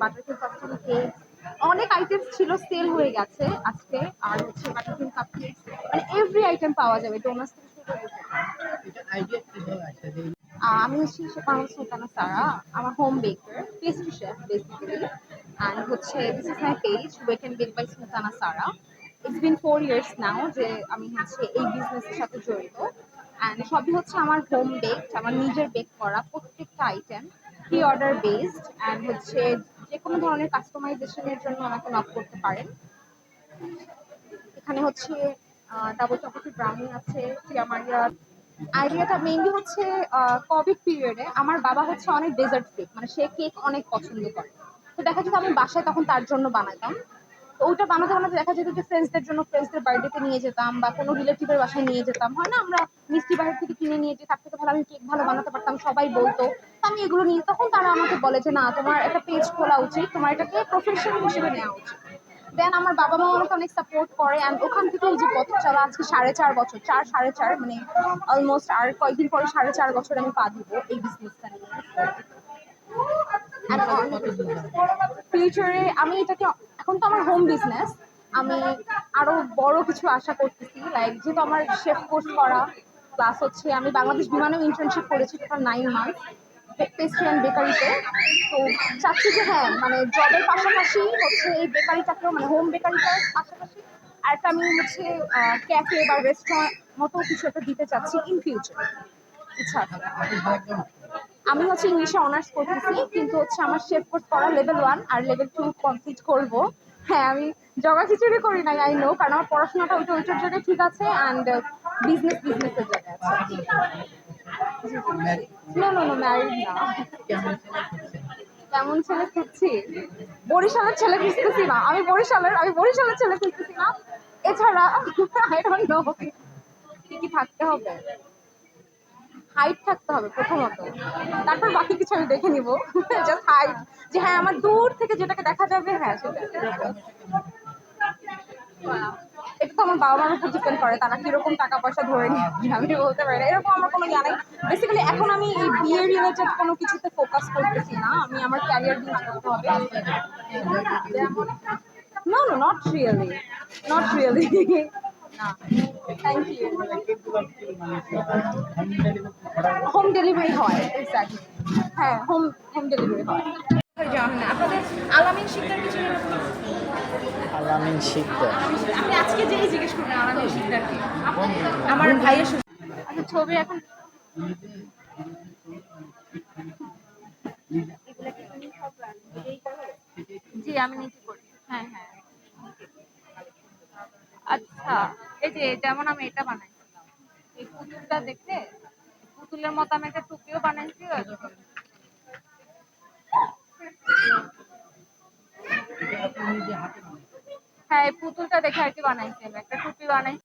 Buttercream custom cake অনেক item ছিল sale হয়ে গেছে আজকে। আর হচ্ছে বাটারক্রিম কাপ কেক মানে এভরি আইটেম পাওয়া যাবে ডোনাস থেকে শুরু করে আমি হচ্ছি শেফানুল সুলতানা সারা, আমার home baker pastry chef basically and হচ্ছে this is my page wake and bake by Sultana Sara. It's been four years now যে আমি হচ্ছে এই বিজনেসের সাথে জড়িত। অ্যান্ড সবই হচ্ছে আমার হোম বেকড আমার নিজের বেক করা প্রত্যেকটা item pre order based and হচ্ছে যে কোনো ধরনের কাস্টমাইজেশনের জন্য আমাকে নক করতে পারেন। এখানে হচ্ছে ডাবল চকোলেট ব্রাউনি আছে টিয়া মারিয়া আইডিয়াটা মেইনলি হচ্ছে কোভিড পিরিয়ডে আমার বাবা হচ্ছে অনেক ডেজার্ট কেক মানে সে কেক অনেক পছন্দ করে। তো দেখা যেত আমি বাসায় তখন তার জন্য বানাতাম। তো ওইটা বানাতে বানাতে দেখা যেত যে ফ্রেন্ডসদের জন্য ফ্রেন্ডসদের বার্থডেতে নিয়ে যেতাম বা কোনো রিলেটিভের বাসায় নিয়ে যেতাম। হয় না, আমরা মিষ্টি বাইরে থেকে কিনে নিয়ে যেয়ে তার থেকে ভালো আমি কেক ভালো বানাতে পারতাম, সবাই বলতো। আমি এগুলো নিয়ে, তখন তারা আমাকে বলে যে, না, তোমার একটা পেজ খোলা উচিত। তোমার এটাকে প্রফেশন হিসেবে নেওয়া উচিত। দেন আমার বাবা মা আমাকে অনেক সাপোর্ট করে অ্যান্ড ওখান থেকে এই যে পথ চলা আজকে সাড়ে চার বছর, চার, সাড়ে চার মানে অলমোস্ট আর কয়েকদিন পরে সাড়ে চার বছর আমি পা দিব এই বিজনেসটা নিয়ে। ফিউচারে আমি এটাকে, এখন তো আমার হোম বিজনেস আমি আরও বড় কিছু আশা করতেছি লাইক যেহেতু আমার শেফ কোর্স করা প্লাস হচ্ছে আমি বাংলাদেশ বিমানেও ইন্টার্নশিপ করেছি total nine month pastry and বেকারিতে তো চাচ্ছি যে হ্যাঁ মানে জবের পাশাপাশি হচ্ছে এই বেকারিটাকেও মানে হোম বেকারিটার পাশাপাশি আর একটা আমি হচ্ছে ক্যাফে বা রেস্টুরেন্ট মতো কিছু একটা দিতে চাচ্ছি ইন ফিউচার ইচ্ছা আমি হচ্ছে ইংলিশে অনার্স করতেছি, কিন্তু হচ্ছে আমার শেফ কোর্স করা লেভেল ওয়ান আর লেভেল টু কমপ্লিট করব। হ্যাঁ আমি জগা খিচুড়ি করি নাই আই নো কারণ আমার পড়াশোনাটা ওইটা ওইটার জায়গায় ঠিক আছে অ্যান্ড বিজনেস বিজনেসের জায়গায় আছে। নো নো নো ম্যারিড না। কেমন ছেলে খুঁজছি? বরিশালের ছেলে খুঁজতেছি না। আমি বরিশালের আমি বরিশালের ছেলে খুঁজতেছি না। এছাড়া আই ডোন্ট নো কি কি থাকতে হবে? হাইট থাকতে হবে প্রথমত। তারপর বাকি কিছু আমি দেখে নিব। জাস্ট হাইট যে হ্যাঁ আমার দূর থেকে যেটাকে দেখা যাবে হ্যাঁ সেটা। আমার বাবা মার উপর ডিপেন্ড করে, তারা কীরকম টাকা পয়সা ধরে নিয়ে আমি বলতে পারি না। এরকম আমার কোনো ইয়া নাই। বেসিক্যালি এখন আমি এই বিয়ে রিলেটেড কোনো কিছুতে ফোকাস করতেছি না। আমি আমার ক্যারিয়ার বিল্ড করতে হবে। No no not really not really home delivery হয় এক্স্যাক্টলি হ্যাঁ হোম হোম ডেলিভারি হয়। আপনাদের আলামিন শিকদার কিছু আলামিন শিকদার। আপনি আজকে যেই জিজ্ঞেস করবেন আলামিন শিকদার কি? আমার ভাইয়ের আচ্ছা ছবি এখন। জি আমি নিজে করি। হ্যাঁ হ্যাঁ। আচ্ছা এই যে যেমন আমি এটা বানাইছিলাম এই পুতুলটা দেখতে পুতুলের মতো আমি একটা টুপিও বানাইছি। হ্যাঁ এই পুতুলটা দেখে আর কি বানাইছি আমি একটা টুপি বানাইছি